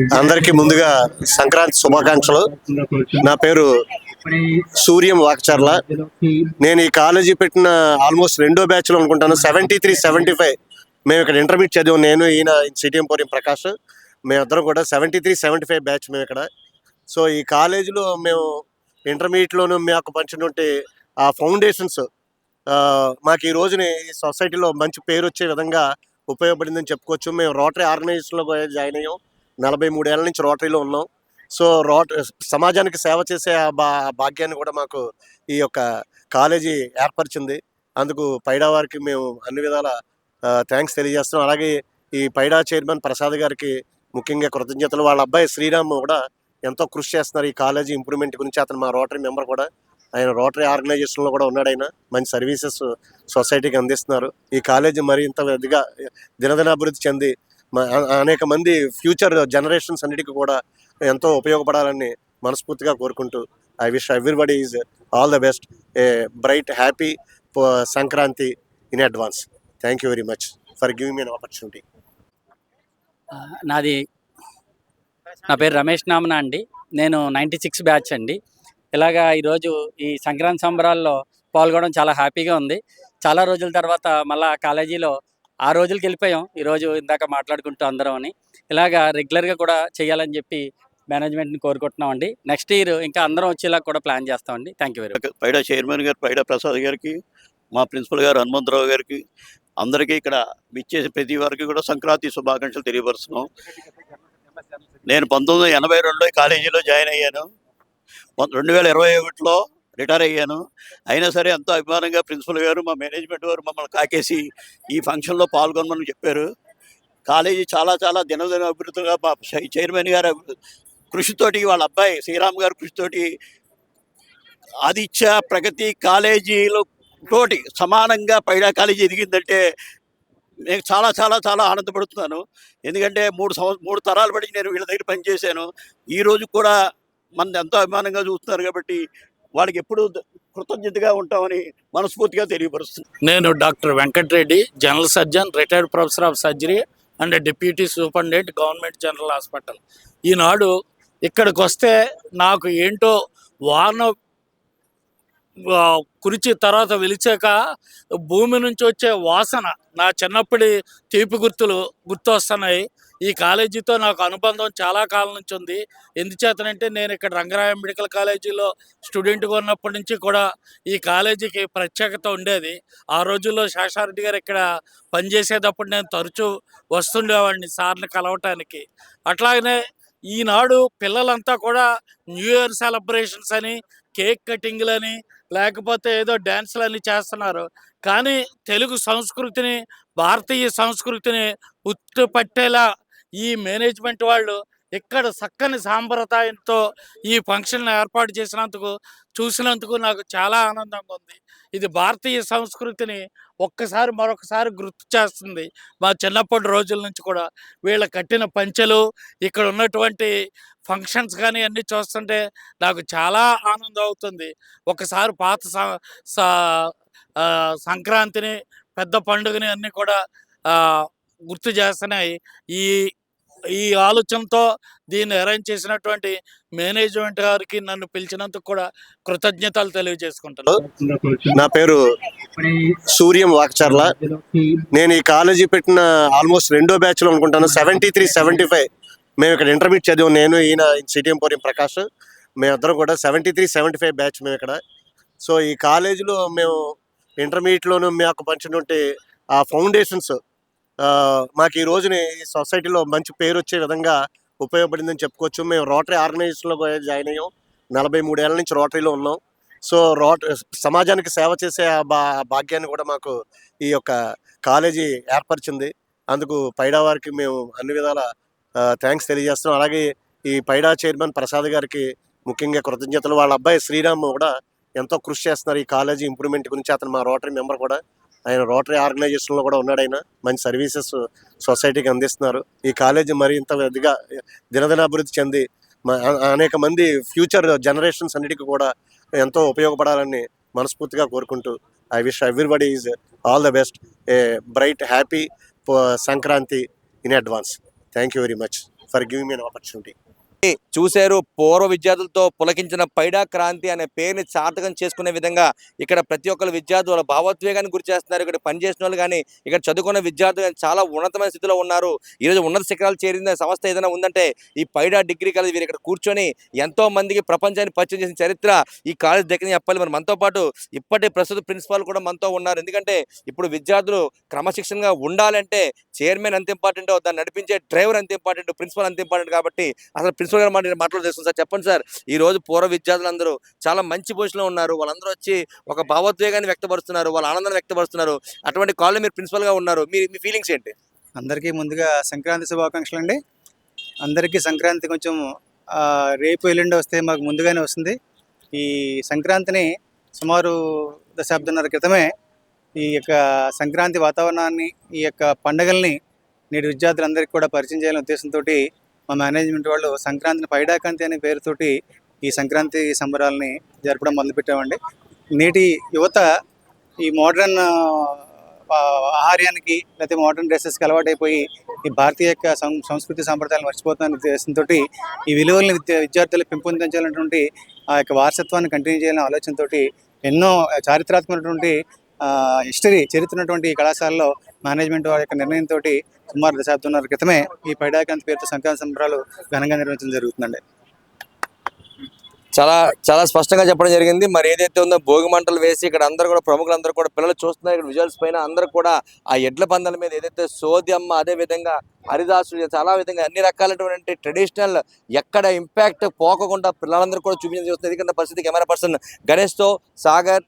అందరికీ ముందుగా సంక్రాంతి శుభాకాంక్షలు. నా పేరు సూర్యం వాక్చర్ల. నేను ఈ కాలేజీ పెట్టిన ఆల్మోస్ట్ రెండో బ్యాచ్లో అనుకుంటాను. సెవెంటీ త్రీ సెవెంటీ ఫైవ్ మేము ఇక్కడ ఇంటర్మీడియట్ చదివాం. నేను ఈయన సిటీ ఎంపోరియం ప్రకాష్. మేమిద్దరం కూడా seventy three seventy five batch మేము ఇక్కడ. సో ఈ కాలేజీలో మేము ఇంటర్మీడియట్లోనూ మాకు పంచినటువంటి ఆ ఫౌండేషన్స్ మాకు ఈ రోజుని ఈ సొసైటీలో మంచి పేరు వచ్చే విధంగా ఉపయోగపడిందని చెప్పుకోవచ్చు. మేము రోటరీ ఆర్గనైజేషన్లో జాయిన్ అయ్యాం. నలభై మూడేళ్ళ నుంచి రోటరీలో ఉన్నాం. సో రోట సమాజానికి సేవ చేసే ఆ బా భాగ్యాన్ని కూడా మాకు ఈ యొక్క కాలేజీ ఏర్పరిచింది. అందుకు పైడా వారికి మేము అన్ని విధాల థ్యాంక్స్ తెలియజేస్తున్నాం. అలాగే ఈ పైడా చైర్మన్ ప్రసాద్ గారికి ముఖ్యంగా కృతజ్ఞతలు. వాళ్ళ అబ్బాయి శ్రీరామ్ కూడా ఎంతో కృషి చేస్తున్నారు ఈ కాలేజీ ఇంప్రూవ్మెంట్ గురించి. అతను మా రోటరీ మెంబర్ కూడా. ఆయన రోటరీ ఆర్గనైజేషన్లో కూడా ఉన్నాడు ఆయన మంచి సర్వీసెస్ సొసైటీకి అందిస్తున్నారు. ఈ కాలేజీ మరింత ఇదిగా దినదిన అభివృద్ధి చెంది అనేక మంది ఫ్యూచర్ జనరేషన్స్ అన్నిటికీ కూడా ఎంతో ఉపయోగపడాలని మనస్ఫూర్తిగా కోరుకుంటూ I wish everybody is all the best a bright happy Sankranti in advance. Thank you very much for giving me opportunity నాది నా పేరు రమేష్ నామనా అండి. నేను నైంటీ సిక్స్ బ్యాచ్ అండి. ఇలాగా ఈరోజు ఈ సంక్రాంతి సంబరాల్లో పాల్గొనడం చాలా హ్యాపీగా ఉంది. చాలా రోజుల తర్వాత మళ్ళా కాలేజీలో ఆ రోజులకి వెళ్ళిపోయాం. ఈరోజు ఇందాక మాట్లాడుకుంటూ అందరం అని. ఇలాగా రెగ్యులర్గా కూడా చేయాలని చెప్పి మేనేజ్మెంట్ని కోరుకుంటున్నాం అండి నెక్స్ట్ ఇయర్ ఇంకా అందరం వచ్చేలా కూడా ప్లాన్ చేస్తామండి. Thank you very much Paida chairman గారు పైడా ప్రసాద్ గారికి మా ప్రిన్సిపల్ గారు హనుమంతరావు గారికి అందరికీ ఇక్కడ విచ్చేసి ప్రతి వారికి కూడా సంక్రాంతి శుభాకాంక్షలు తెలియపరుస్తున్నాం. నేను పంతొమ్మిది వందల ఎనభై రెండులో కాలేజీలో జాయిన్ అయ్యాను. రెండు వేల ఇరవై ఒకటిలో రిటైర్ అయ్యాను. అయినా సరే ఎంతో అభిమానంగా ప్రిన్సిపల్ గారు మా మేనేజ్మెంట్ వారు మమ్మల్ని కాకేసి ఈ ఫంక్షన్లో పాల్గొనమని చెప్పారు. కాలేజీ చాలా చాలా దినదిన అభివృద్ధిగా మా చైర్మన్ గారు కృషితోటి వాళ్ళ అబ్బాయి శ్రీరామ్ గారు కృషితోటి ఆదిత్య ప్రగతి కాలేజీలో తోటి సమానంగా పైడా కాలేజీ ఎదిగిందంటే నేను చాలా చాలా చాలా ఆనందపడుతున్నాను. ఎందుకంటే మూడు సంవత్సరం మూడు తరాలు పడి నేను వీళ్ళ దగ్గర పనిచేశాను. ఈ రోజు కూడా మన ఎంతో అభిమానంగా చూస్తున్నారు కాబట్టి వాళ్ళకి ఎప్పుడు కృతజ్ఞతగా ఉంటామని మనస్ఫూర్తిగా తెలియపరుస్తున్నాను నేను doctor Venkatareddy general surgeon retired professor of surgery and deputy superintendent government general hospital. ఈనాడు ఇక్కడికి వస్తే నాకు ఏంటో వాన కురిచి తర్వాత వెలిచాక భూమి నుంచి వచ్చే వాసన నా చిన్నప్పటి తీపి గుర్తులు గుర్తొస్తున్నాయి. ఈ కాలేజీతో నాకు అనుబంధం చాలా కాలం నుంచి ఉంది. ఎందుచేతనంటే నేను ఇక్కడ రంగరాయ మెడికల్ కాలేజీలో స్టూడెంట్గా ఉన్నప్పటి నుంచి కూడా ఈ కాలేజీకి ప్రత్యేకత ఉండేది. ఆ రోజుల్లో శేషారెడ్డి గారు ఇక్కడ పనిచేసేటప్పుడు నేను తరచూ వస్తుండేవాడిని సార్ని కలవటానికి. అట్లాగనే ఈనాడు పిల్లలంతా కూడా న్యూ ఇయర్ సెలబ్రేషన్స్ అని కేక్ కటింగ్లని లేకపోతే ఏదో డ్యాన్స్లు అని చేస్తున్నారు. కానీ తెలుగు సంస్కృతిని భారతీయ సంస్కృతిని ఉట్టుపట్టేలా ఈ మేనేజ్మెంట్ వాళ్ళు ఇక్కడ చక్కని సాంప్రదాయంతో ఈ ఫంక్షన్ ఏర్పాటు చేసినందుకు చూసినందుకు నాకు చాలా ఆనందంగా ఉంది. ఇది భారతీయ సంస్కృతిని ఒక్కసారి మరొకసారి గుర్తు చేస్తుంది. మా చిన్నప్పటి రోజుల నుంచి కూడా వీళ్ళ కట్టిన పంచెలు ఇక్కడ ఉన్నటువంటి ఫంక్షన్స్ కానీ అన్నీ చూస్తుంటే నాకు చాలా ఆనందం అవుతుంది. ఒకసారి పాత సంక్రాంతిని పెద్ద పండుగని అన్నీ కూడా గుర్తు చేస్తున్నాయి. ఈ ఈ ఆలోచనతో దీన్ని అరేంజ్ చేసినటువంటి మేనేజ్మెంట్ గారికి నన్ను పిలిచినందుకు కూడా కృతజ్ఞతలు తెలియజేసుకుంటాను నా పేరు సూర్యం వాక్చర్ల. నేను ఈ కాలేజీ పెట్టిన ఆల్మోస్ట్ రెండో బ్యాచ్లో అనుకుంటాను సెవెంటీ త్రీ సెవెంటీ ఫైవ్. మేము ఇక్కడ ఇంటర్మీడియట్ చదివాం. నేను ఈయన సిటీఎం ఎంపోరియం ప్రకాష్. మేమిద్దరం కూడా seventy three seventy five batch మేము ఇక్కడ. సో ఈ కాలేజీలో మేము ఇంటర్మీడియట్లోనూ మాకు పంచినటువంటి ఆ ఫౌండేషన్స్ మాకు ఈ రోజుని ఈ సొసైటీలో మంచి పేరు వచ్చే విధంగా ఉపయోగపడిందని చెప్పుకోవచ్చు. మేము రోటరీ ఆర్గనైజేషన్లో జాయిన్ అయ్యాం. నలభై మూడేళ్ళ నుంచి రోటరీలో ఉన్నాం. సో రోట సమాజానికి సేవ చేసే బా ఆ భాగ్యాన్ని కూడా మాకు ఈ యొక్క కాలేజీ ఏర్పరిచింది. అందుకు పైడా వారికి మేము అన్ని విధాల థ్యాంక్స్ తెలియజేస్తున్నాం. అలాగే ఈ పైడా చైర్మన్ ప్రసాద్ గారికి ముఖ్యంగా కృతజ్ఞతలు. వాళ్ళ అబ్బాయి శ్రీరామ్ కూడా ఎంతో కృషి చేస్తున్నారు ఈ కాలేజీ ఇంప్రూవ్మెంట్ గురించి. అతను మా రోటరీ మెంబర్ కూడా. ఆయన రోటరీ ఆర్గనైజేషన్లో కూడా ఉన్నాడు ఆయన. మంచి సర్వీసెస్ సొసైటీకి అందిస్తున్నారు. ఈ కాలేజీ మరింత ఇదిగా దినదినాభివృద్ధి చెంది మ- అనేక మంది ఫ్యూచర్ జనరేషన్స్ అన్నిటికీ కూడా ఎంతో ఉపయోగపడాలని మనస్ఫూర్తిగా కోరుకుంటూ I wish everybody is all the best. A bright happy Sankranti in advance. Thank you very much for giving me opportunity. చూశారు. పూర్వ విద్యార్థులతో పులకించిన పైడా క్రాంతి అనే పేరుని సార్థకం చేసుకునే విధంగా ఇక్కడ ప్రతి ఒక్కరు విద్యార్థులు వాళ్ళ భావోద్వేగాన్ని గురి చేస్తున్నారు. ఇక్కడ పనిచేసిన వాళ్ళు కానీ ఇక్కడ చదువుకున్న విద్యార్థులు కానీ చాలా ఉన్నతమైన స్థితిలో ఉన్నారు. ఈరోజు ఉన్నత శిఖరాలు చేరిన సంస్థ ఏదైనా ఉందంటే ఈ పైడా డిగ్రీ కాలేజ్ వీరు ఇక్కడ కూర్చొని ఎంతో మందికి ప్రపంచాన్ని పరిచయం చేసిన చరిత్ర ఈ కాలేజ్ దగ్గర చెప్పాలి మరి మనతో పాటు ఇప్పటి ప్రస్తుత ప్రిన్సిపాల్ కూడా మనతో ఉన్నారు. ఎందుకంటే ఇప్పుడు విద్యార్థులు క్రమశిక్షణగా ఉండాలంటే చైర్మన్ అంత ఇంపార్టెంట్ దాన్ని నడిపించే డ్రైవర్ అంత ఇంపార్టెంట్ ప్రిన్సిపల్ అంత ఇంపార్టెంట్ కాబట్టి అసలు ప్రిన్సిపల్ గారు మాట మాట్లాడుతుంది సార్. చెప్పండి సార్. ఈ రోజు పూర్వ విద్యార్థులందరూ చాలా మంచి పొజిషన్లో ఉన్నారు. వాళ్ళందరూ వచ్చి ఒక భావోద్వేగాన్ని వ్యక్తపరుస్తున్నారు. వాళ్ళ ఆనందాన్ని వ్యక్తపరుస్తున్నారు. అటువంటి కాలేజ్ మీరు ప్రిన్సిపల్గా ఉన్నారు. మీ మీ ఫీలింగ్స్ ఏంటి? అందరికీ ముందుగా సంక్రాంతి శుభాకాంక్షలు అండి. అందరికీ సంక్రాంతి కొంచెం రేపు ఎల్లుండి వస్తే మాకు ముందుగానే వస్తుంది. ఈ సంక్రాంతిని సుమారు దశాబ్దంన్నర క్రితమే ఈ యొక్క సంక్రాంతి వాతావరణాన్ని ఈ యొక్క పండగల్ని నేటి విద్యార్థులందరికీ కూడా పరిచయం చేయాలనే ఉద్దేశంతో మా మేనేజ్మెంట్ వాళ్ళు సంక్రాంతిని పైడాకంతి అనే పేరుతోటి ఈ సంక్రాంతి సంబరాలని జరపడం మొదలుపెట్టామండి. నేటి యువత ఈ మోడర్న్ ఆహార్యానికి లేకపోతే మోడర్న్ డ్రెస్సెస్కి అలవాటైపోయి ఈ భారతీయ యొక్క సం సంస్కృతి సాంప్రదాయాలు మర్చిపోతున్న ఉద్దేశంతో ఈ విలువల్ని విద్య విద్యార్థులు పెంపొందించాలన్నటువంటి ఆ యొక్క వారసత్వాన్ని కంటిన్యూ చేయాలనే ఆలోచనతోటి ఎన్నో చారిత్రాత్మకమైనటువంటి హిస్టరీ చరిత్రనటువంటి ఈ కళాశాలలో మేనేజ్మెంట్ వారి యొక్క నిర్ణయంతో సుమారు దశాబ్దంన్నర క్రితమే ఈ పైడాకాంత్ పేరుతో సంక్రాంతి సంబరాలు ఘనంగా నిర్వహించడం జరుగుతుందండి. చాలా చాలా స్పష్టంగా చెప్పడం జరిగింది. మరి ఏదైతే ఉందో భోగి మంటలు వేసి ఇక్కడ అందరూ కూడా ప్రముఖులందరూ కూడా పిల్లలు చూస్తున్నారు. ఇక్కడ విజువల్స్ పైన అందరూ కూడా ఆ ఎడ్ల పందాల మీద ఏదైతే సోద్యమ్మ అదే విధంగా హరిదాసు చాలా విధంగా అన్ని రకాలైనటువంటి ట్రెడిషనల్ ఎక్కడ ఇంపాక్ట్ పోకకుండా పిల్లలందరూ కూడా చూపించడం చూస్తున్నారు ఎందుకంటే పరిస్థితి కెమెరా పర్సన్ గణేష్తో సాగర్